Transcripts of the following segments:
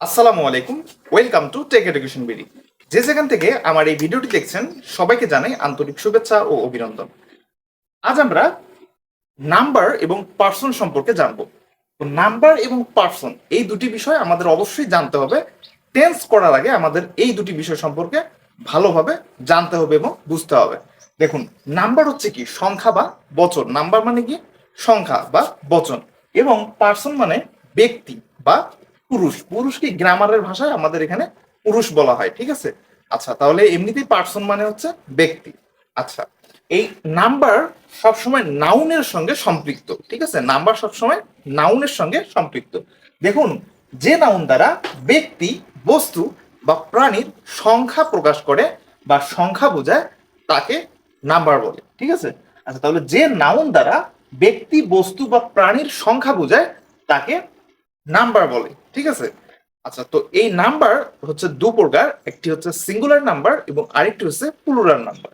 আসসালামু আলাইকুম welcome to Tech Education BD যে যেখান থেকে আমার এই ভিডিওটি দেখছেন, সবাইকে জানাই আন্তরিক শুভেচ্ছা ও অভিনন্দন। আজ আমরা নাম্বার এবং পার্সন সম্পর্কে জানব। তো নাম্বার এবং পার্সন, এই দুটি বিষয় আমাদের অবশ্যই জানতে হবে। টেন্স করার আগে আমাদের এই দুটি বিষয় সম্পর্কে ভালোভাবে জানতে হবে এবং বুঝতে হবে। দেখুন, নাম্বার হচ্ছে কি? সংখ্যা বা বচন। নাম্বার মানে কি? সংখ্যা বা বচন। এবং পার্সন মানে ব্যক্তি বা পুরুষ। পুরুষ কি গ্রামারের ভাষায় আমাদের এখানে পুরুষ বলা হয়, ঠিক আছে? আচ্ছা তাহলে এমনিতেই পার্সন মানে হচ্ছে ব্যক্তি। আচ্ছা এই নাম্বার সবসময় নাউনের সঙ্গে সম্পৃক্ত, ঠিক আছে? নাম্বার সবসময় নাউনের সঙ্গে সম্পৃক্ত। দেখুন, যে নাউন দ্বারা ব্যক্তি, বস্তু বা প্রাণীর সংখ্যা প্রকাশ করে বা সংখ্যা বোঝায়, তাকে নাম্বার বলে, ঠিক আছে? আচ্ছা তাহলে যে নাউন দ্বারা ব্যক্তি, বস্তু বা প্রাণীর সংখ্যা বোঝায়, তাকে নাম্বার বলে, ঠিক আছে? আচ্ছা তো এই নাম্বার হচ্ছে দু প্রকার, একটি হচ্ছে সিঙ্গুলার নাম্বার এবং আরেকটি হচ্ছে প্লুরাল নাম্বার।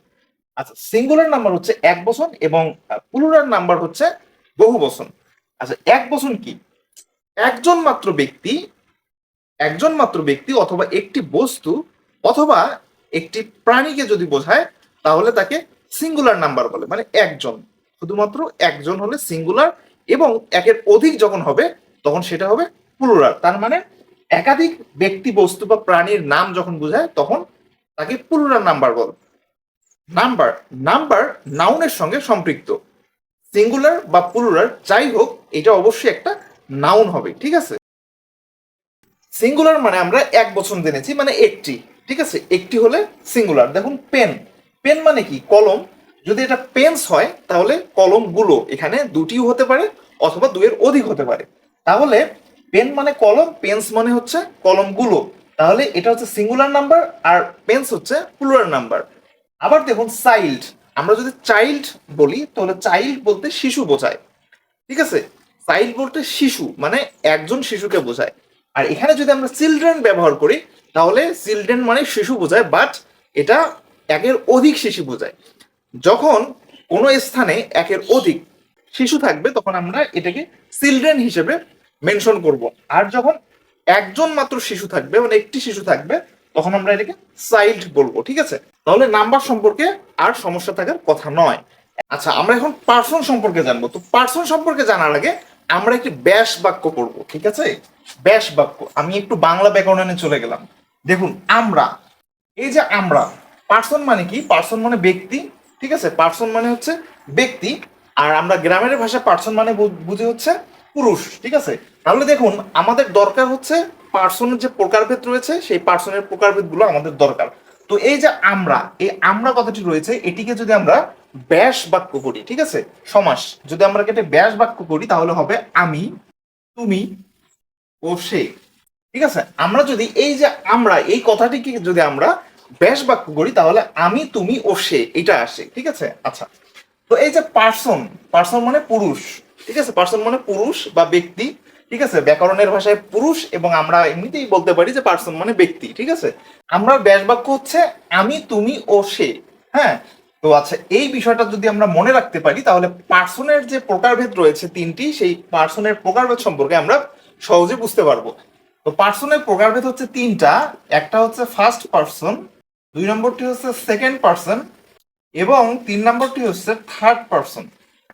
আচ্ছা সিঙ্গুলার নাম্বার হচ্ছে এক বচন এবং প্লুরাল নাম্বার হচ্ছে বহু বচন। আচ্ছা এক বচন কি? একজন মাত্র ব্যক্তি, একজন মাত্র ব্যক্তি অথবা একটি বস্তু অথবা একটি প্রাণীকে যদি বোঝায়, তাহলে তাকে সিঙ্গুলার নাম্বার বলে মানে একজন। শুধুমাত্র একজন হলে সিঙ্গুলার এবং একের অধিক যখন হবে তখন সেটা হবে প্লুরাল তার মানে একাধিক ব্যক্তি, বস্তু বা প্রাণীর নাম যখন বোঝায়, তখন তাকে প্লুরাল নাম্বার বল। নাম্বার নাম্বার নাউনের সঙ্গে সম্পৃক্ত। সিঙ্গুলার বা প্লুরাল যাই হোক, এটা অবশ্যই একটা নাউন হবে, ঠিক আছে? সিঙ্গুলার মানে আমরা এক বছর জেনেছি মানে একটি, ঠিক আছে? একটি হলে সিঙ্গুলার দেখুন পেন পেন মানে কি? কলম। যদি এটা পেন্স হয়, তাহলে কলমগুলো এখানে দুটিও হতে পারে, অথবা দুয়ের অধিক হতে পারে। তাহলে পেন মানে কলম পেন্স মানে হচ্ছে কলমগুলো। তাহলে এটা হচ্ছে সিঙ্গুলার নাম্বার আর পেন্স হচ্ছে প্লুরাল নাম্বার আবার দেখুন চাইল্ড আমরা যদি চাইল্ড বলি, তাহলে চাইল্ড বলতে শিশু বোঝায়। ঠিক আছে? চাইল্ড বলতে শিশু মানে একজন শিশুকে বোঝায়। আর এখানে যদি আমরা চিলড্রেন ব্যবহার করি, তাহলে চিলড্রেন মানে শিশু বোঝায় বাট এটা একের অধিক শিশু বোঝায়। যখন কোনো স্থানে একের অধিক শিশু থাকবে, তখন আমরা এটাকে চিলড্রেন হিসেবে মেনশন করব। আর যখন একজন মাত্র শিশু থাকবে মানে একটি শিশু থাকবে, তখন আমরা এটাকে চাইল্ড বলব, ঠিক আছে? তাহলে নাম্বার সম্পর্কে আর সমস্যা থাকার কথা নয়। আচ্ছা আমরা এখন পার্সন সম্পর্কে জানব। তো পার্সন সম্পর্কে জানার আগে আমরা একটি ব্যাস বাক্য করব ঠিক আছে? ব্যাস বাক্য। আমি একটু বাংলা ব্যাকরণে চলে গেলাম। দেখুন, আমরা, এই যে আমরা পার্সন মানে কি? পার্সন মানে ব্যক্তি, ঠিক আছে? পার্সন মানে হচ্ছে ব্যক্তি, আর আমরা গ্রামের ভাষা পার্সন মানে বুঝি হচ্ছে পুরুষ, ঠিক আছে? তাহলে দেখুন, আমাদের দরকার হচ্ছে পার্সনের যে প্রকারভেদ রয়েছে, সেই পার্সনের প্রকারভেদগুলো আমাদের দরকার। তো এই যে আমরা, এই আমরা কথাটি রয়েছে, এটিকে যদি আমরা ব্যাস বাক্য করি, ঠিক আছে? সমাস, যদি আমরা কেটে ব্যাস বাক্য করি, তাহলে হবে আমি, তুমি ও সে, ঠিক আছে? আমরা যদি এই যে আমরা, এই কথাটিকে যদি আমরা ব্যাস বাক্য করি, তাহলে আমি, তুমি ও সে, এটা আসে, ঠিক আছে? আচ্ছা। তো এই যে পার্সন পার্সন মানে পুরুষ ঠিক আছে পার্সন মানে পুরুষ বা ব্যক্তি, ঠিক আছে? ব্যাকরণের ভাষায় পুরুষ এবং আমরা এমনিতেই বলতে পারি যে পার্সন মানে ব্যক্তি, ঠিক আছে? আমরা ব্যাস বাক্য হচ্ছে আমি, তুমি ও সে হ্যাঁ? তো আচ্ছা এই বিষয়টা যদি আমরা মনে রাখতে পারি, তাহলে পার্সনের যে প্রকারভেদ রয়েছে তিনটি, সেই পার্সনের প্রকারভেদ সম্পর্কে আমরা সহজে বুঝতে পারব। তো পার্সনের প্রকারভেদ হচ্ছে তিনটা, একটা হচ্ছে ফার্স্ট পার্সন দুই নম্বরটি হচ্ছে সেকেন্ড পার্সন এবং তিন নম্বরটি হচ্ছে থার্ড পার্সন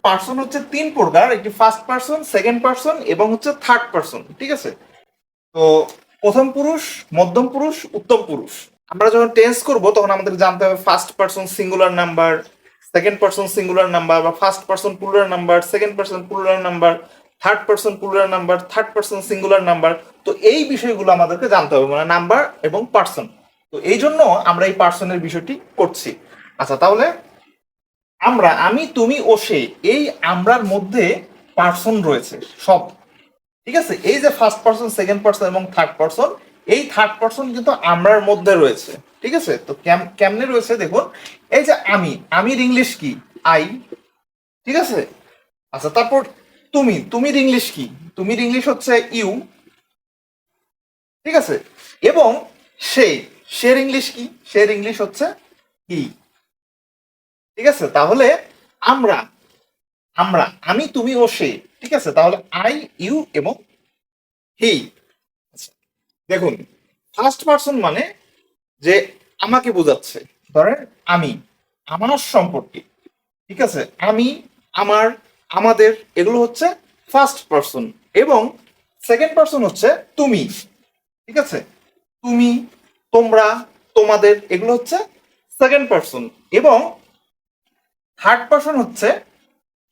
পার্সন হচ্ছে তিন প্রকার, একটি ফার্স্ট পার্সন সেকেন্ড পার্সন এবং হচ্ছে থার্ড পার্সন ঠিক আছে? তো প্রথম পুরুষ, মধ্যম পুরুষ, উত্তম পুরুষ। আমরা যখন টেন্স করব, তখন আমাদের জানতে হবে first person singular number second person singular number বা first person plural number second person plural number third person plural number third person singular number তো এই বিষয়গুলো আমাদেরকে জানতে হবে মানে নাম্বার এবং পার্সন তো এই জন্য আমরা এই পার্সনের বিষয়টি করছি। আচ্ছা তাহলে আমরা, আমি, তুমি, ও, সে, এই আমরার মধ্যে পার্সন রয়েছে, সব। ঠিক আছে? এই যে ফার্স্ট পার্সন সেকেন্ড পার্সন এবং থার্ড পার্সন এই থার্ড পার্সন কিন্তু আমরার মধ্যে রয়েছে। ঠিক আছে? তো কেমনে রয়েছে দেখুন? এই যে আমি, আমির ইংলিশ কি? আই। ঠিক আছে? আচ্ছা তারপর তুমি, তুমির ইংলিশ কি? তুমির ইংলিশ হচ্ছে ইউ। ঠিক আছে? এবং সে শের ইংলিশ কি? শের ইংলিশ হচ্ছে ই। ঠিক আছে? তাহলে আমরা আমরা, আমি, তুমি ও সে, ঠিক আছে? তাহলে আই ইউ এবং হি দেখুন ফার্স্ট পার্সন মানে যে আমাকে বোঝাচ্ছে, ধরেন আমি, আমার সম্পর্কে, ঠিক আছে? আমি, আমার, আমাদের, এগুলো হচ্ছে ফার্স্ট পার্সন এবং সেকেন্ড পার্সন হচ্ছে তুমি, ঠিক আছে? তুমি, তোমরা, তোমাদের, এগুলো হচ্ছে সেকেন্ড পার্সন এবং থার্ড পার্সন হচ্ছে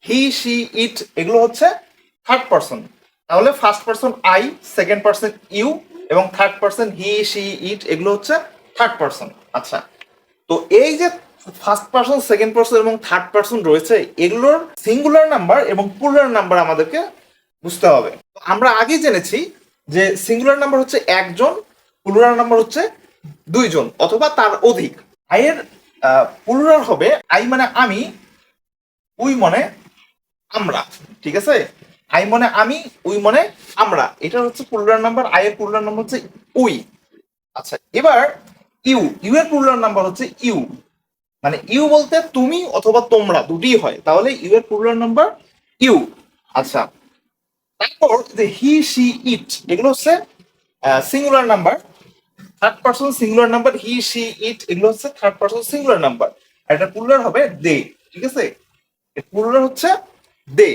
হি সি ইট এগুলো হচ্ছে থার্ড পার্সন তাহলে first person I second person you এবং third person he she it এগুলো হচ্ছে থার্ড পার্সন আচ্ছা তো এই যে ফার্স্ট পার্সন সেকেন্ড পার্সন এবং থার্ড পার্সন রয়েছে, এগুলোর সিঙ্গুলার নাম্বার এবং প্লুরাল নাম্বার আমাদেরকে বুঝতে হবে। আমরা আগে জেনেছি যে সিঙ্গুলার নাম্বার হচ্ছে একজন প্লুরাল নাম্বার হচ্ছে দুইজন অথবা তার অধিক। আয়ের প্লুরাল হবে, আই মানে আমি, উই মনে আমরা, ঠিক আছে? আই মনে আমি, উই মনে আমরা। এটা হচ্ছে প্লুরাল নাম্বার আই এর প্লুরাল নাম্বার হচ্ছে উই। আচ্ছা এবার ইউ ইউ এর প্লুরাল নাম্বার হচ্ছে ইউ। মানে ইউ বলতে তুমি অথবা তোমরা, দুটি হয়। তাহলে ইউ এর প্লুরাল নাম্বার ইউ। আচ্ছা তারপর যে হি সি ইট, এগুলো হচ্ছে singular number third person singular number he she it এগুলো হচ্ছে থার্ড পার্সন সিঙ্গুলার নাম্বার এটা প্লুরাল হবে দে ঠিক আছে? প্লুরাল হচ্ছে দে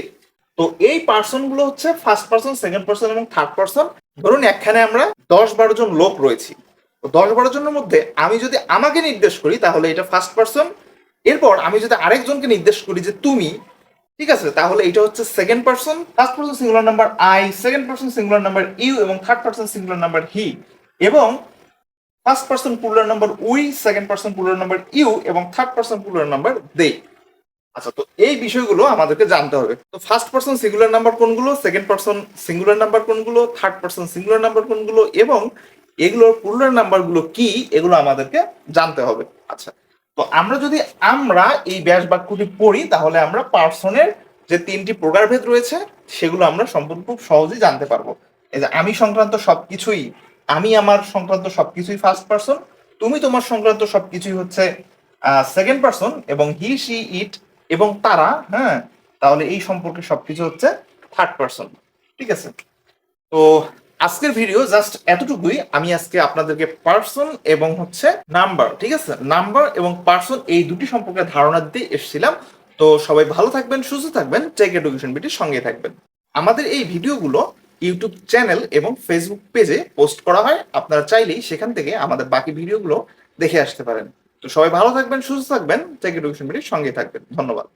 তো এই পার্সনগুলো হচ্ছে ফার্স্ট পার্সন সেকেন্ড পার্সন এবং থার্ড পার্সন ধরুন একখানে আমরা দশ বারো জন লোক রয়েছি। দশ বারো জনের মধ্যে আমি যদি আমাকে নির্দেশ করি, তাহলে এটা ফার্স্ট পার্সন এরপর আমি যদি আরেকজনকে নির্দেশ করি যে তুমি, ঠিক আছে? তাহলে এটা হচ্ছে second person first person singular number I second person singular number you এবং third person singular number he এবং first person plural number we second person plural number you এবং third person plural number they আচ্ছা তো এই বিষয়গুলো আমাদেরকে জানতে হবে। তো ফার্স্ট পার্সন সিঙ্গুলার নাম্বার কোনগুলো সেকেন্ড পার্সন সিঙ্গুলার নাম্বার কোনগুলো থার্ড পার্সন সিঙ্গুলার নাম্বার কোনগুলো, এবং এগুলোর পুলার নাম্বারগুলো কি, এগুলো আমাদেরকে জানতে হবে। আচ্ছা তো আমরা যদি আমরা এই ব্যাস বাক্যটি পড়ি, তাহলে আমরা পার্সনের যে তিনটি প্রকারভেদ রয়েছে, সেগুলো আমরা সম্পূর্ণ খুব সহজেই জানতে পারব। এই যে আমি সংক্রান্ত সবকিছুই আমি আমার সংক্রান্ত সবকিছুই ফার্স্ট পার্সন তুমি তোমার সংক্রান্ত সবকিছুই হচ্ছে সেকেন্ড পার্সন এবং হি সি ইট এবং তারা হ্যাঁ? তাহলে এই সম্পর্কে সবকিছু হচ্ছে থার্ড পার্সন ঠিক আছে? তো আজকের ভিডিও জাস্ট এতটুকুই, আমি আজকে আপনাদেরকে পার্সন এবং হচ্ছে নাম্বার ঠিক আছে? নাম্বার এবং পার্সন এই দুটি সম্পর্কে ধারণা দিতে এসেছিলাম। তো সবাই ভালো থাকবেন, সুস্থ থাকবেন টেক এডুকেশন বিটির সঙ্গে থাকবেন। আমাদের এই ভিডিওগুলো ইউটিউব চ্যানেল এবং ফেসবুক পেজে পোস্ট করা হয়। আপনারা চাইলেই সেখান থেকে আমাদের বাকি ভিডিওগুলো দেখে আসতে পারেন। তো সবাই ভালো থাকবেন, সুস্থ থাকবেন। টেক এডুকেশন সঙ্গে থাকবেন। ধন্যবাদ।